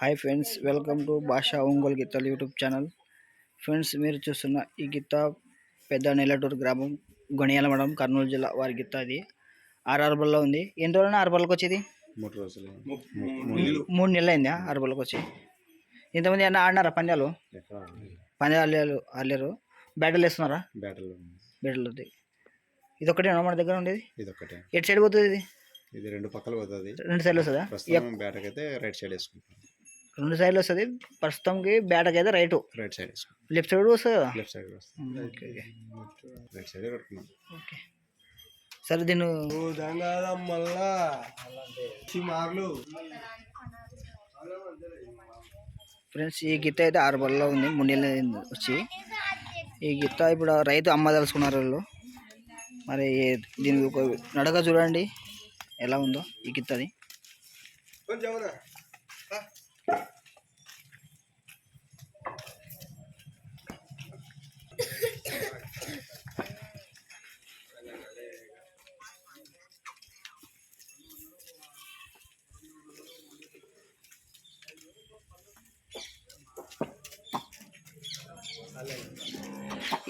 Hi friends welcome to భాషా ఒంగోలు గీతాలు YouTube channel. Friends మీరు చూస్తున్న ఈ గీత పెద్ద నెల్లటూరు గ్రామం గొనియాల మండలం కర్నూలు జిల్లా వారి గీత అది ఆర్ఆర్బల్లో ఉంది. ఎన్ని రోజులైనా ఆర్బల్కి వచ్చేది? మూడు రోజులు మూడు నెలలు. అయిందా ఆర్బల్కి వచ్చి? ఇంతమంది అన్న ఆడినారా పందాలు? పందాలు ఆడలేరు ఆడలేరు. బ్యాటలు వేస్తున్నారా? బ్యాటలు బ్యాటలు ఇది ఒకటే మన దగ్గర ఉండేది? ఎటు సైడ్ పోతుంది ఇది? ఇది రెండు పక్కలు పోతుంది. రెండు సైడ్లు వస్తుందా? బ్యాటకి అయితే రైట్ సైడ్ వేసుకుంటాం రెండు సైడ్లు వస్తుంది. ప్రస్తుతంకి బ్యాటకి అయితే right right side left side వస్తుంది? కదా left side okay right side కట్టుకున్నాం ఓకే సరే దీన్ని మళ్ళా మార్లు. ఫ్రెండ్స్ ఈ గిత్త అయితే ఆరు బల్లో ఉంది. మూడు నెలలు వచ్చి. ఈ గిత్త ఇప్పుడు రైతు అమ్మదలుచుకున్నారు వాళ్ళు. మరి దీని ఒక నడక చూడండి. ఎలా ఉందో ఈ గిత్తది. కొంచెం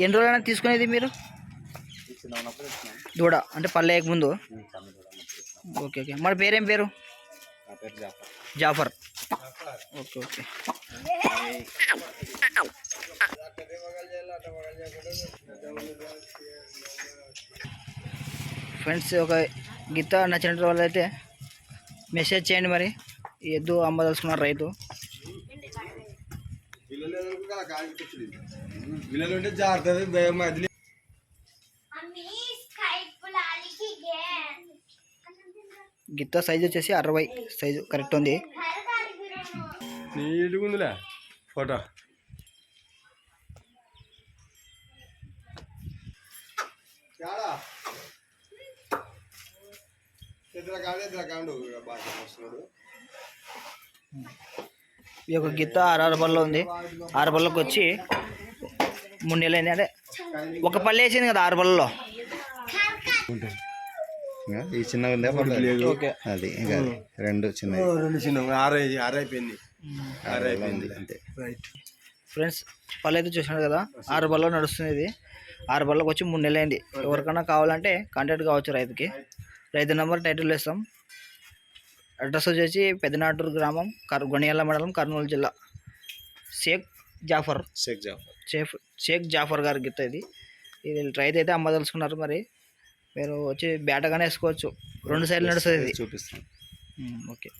ఎన్ని రోజులైనా తీసుకునేది మీరు? దూడ అంటే పల్లె ముందు? Okay okay. మరి పేరేం పేరు? నా పేరు Jafar. Jafar. Okay okay. Friends ఒక గీత నచ్చిన వాళ్ళు అయితే మెసేజ్ చేయండి మరి. ఎద్దు అమ్మదలుచుకున్నారు రైతు. గిత్త సైజు వచ్చేసి అరవై సైజు కరెక్ట్ ఉంది. నీట్గా ఉందిలే. ఫోటో. ఈ యొక్క గిత్త ఆరు బల్లో ఉంది. ఆరు బల్లోకి వచ్చి మూడు నెలలు అయింది. అంటే ఒక పల్లె వేసింది కదా ఆరు బల్లలో ఇంకా ఈ చిన్నగా ఉందా? పర్లేదు. ఓకే. అది ఇంకా. రెండు చిన్నవి. రెండు చిన్న ఆరు ఆరు అయిపోయింది. ఆరు అయిపోయింది. అంతే. రైట్. ఫ్రెండ్స్ పల్లె అయితే చూసినారు కదా? ఆరు బల్లో నడుస్తుంది ఇది. ఆరు బల్లోకి వచ్చి మూడు నెలలు అయింది. ఎవరికైనా కావాలంటే కాంటాక్ట్ కావచ్చు రైతుకి. రైతు నెంబర్ టైటిల్ వేస్తాం. అడ్రస్ వచ్చేసి పెద్దనాటూరు గ్రామం కర్ గొనియాల మండలం కర్నూలు జిల్లా. షేక్ జాఫర్. షేక్ జాఫర్. షేఫ్ షేక్ జాఫర్ గారి గిత్త ఇది. ఇది రైతు అయితే అమ్మదలుచుకున్నారు మరి. మీరు వచ్చి బేటగానే వేసుకోవచ్చు. రెండు సైడ్లు నడుస్తుంది ఇది. చూపిస్తాం ఉమ్, ఓకే.